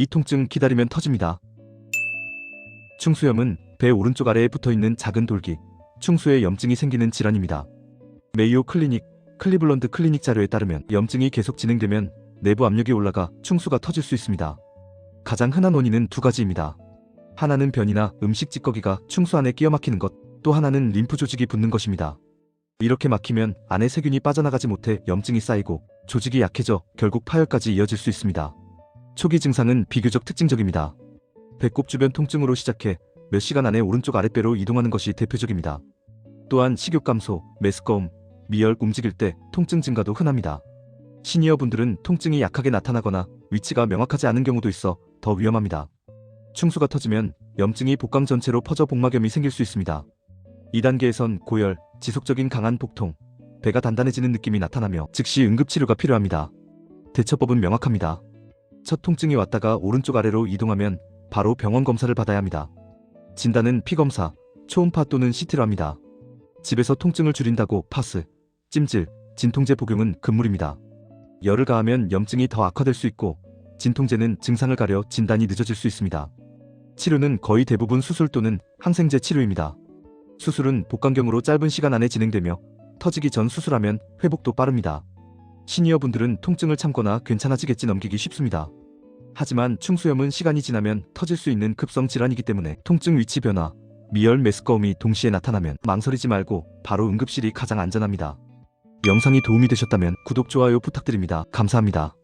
이 통증 기다리면 터집니다. 충수염은 배 오른쪽 아래에 붙어 있는 작은 돌기, 충수에 염증이 생기는 질환입니다. 메이오 클리닉, 클리블런드 클리닉 자료에 따르면 염증이 계속 진행되면 내부 압력이 올라가 충수가 터질 수 있습니다. 가장 흔한 원인은 두 가지입니다. 하나는 변이나 음식 찌꺼기가 충수 안에 끼어 막히는 것, 또 하나는 림프 조직이 붙는 것입니다. 이렇게 막히면 안에 세균이 빠져나가지 못해 염증이 쌓이고 조직이 약해져 결국 파열까지 이어질 수 있습니다. 초기 증상은 비교적 특징적입니다. 배꼽 주변 통증으로 시작해 몇 시간 안에 오른쪽 아랫배로 이동하는 것이 대표적입니다. 또한 식욕 감소, 메스꺼움, 미열 움직일 때 통증 증가도 흔합니다. 시니어 분들은 통증이 약하게 나타나거나 위치가 명확하지 않은 경우도 있어 더 위험합니다. 충수가 터지면 염증이 복강 전체로 퍼져 복막염이 생길 수 있습니다. 2단계에선 고열, 지속적인 강한 복통, 배가 단단해지는 느낌이 나타나며 즉시 응급치료가 필요합니다. 대처법은 명확합니다. 첫 통증이 왔다가 오른쪽 아래로 이동하면 바로 병원 검사를 받아야 합니다. 진단은 피검사, 초음파 또는 CT로 합니다. 집에서 통증을 줄인다고 파스, 찜질, 진통제 복용은 금물입니다. 열을 가하면 염증이 더 악화될 수 있고 진통제는 증상을 가려 진단이 늦어질 수 있습니다. 치료는 거의 대부분 수술 또는 항생제 치료입니다. 수술은 복강경으로 짧은 시간 안에 진행되며 터지기 전 수술하면 회복도 빠릅니다. 시니어 분들은 통증을 참거나 괜찮아지겠지 넘기기 쉽습니다. 하지만 충수염은 시간이 지나면 터질 수 있는 급성 질환이기 때문에 통증 위치 변화, 미열 메스꺼움이 동시에 나타나면 망설이지 말고 바로 응급실이 가장 안전합니다. 영상이 도움이 되셨다면 구독, 좋아요 부탁드립니다. 감사합니다.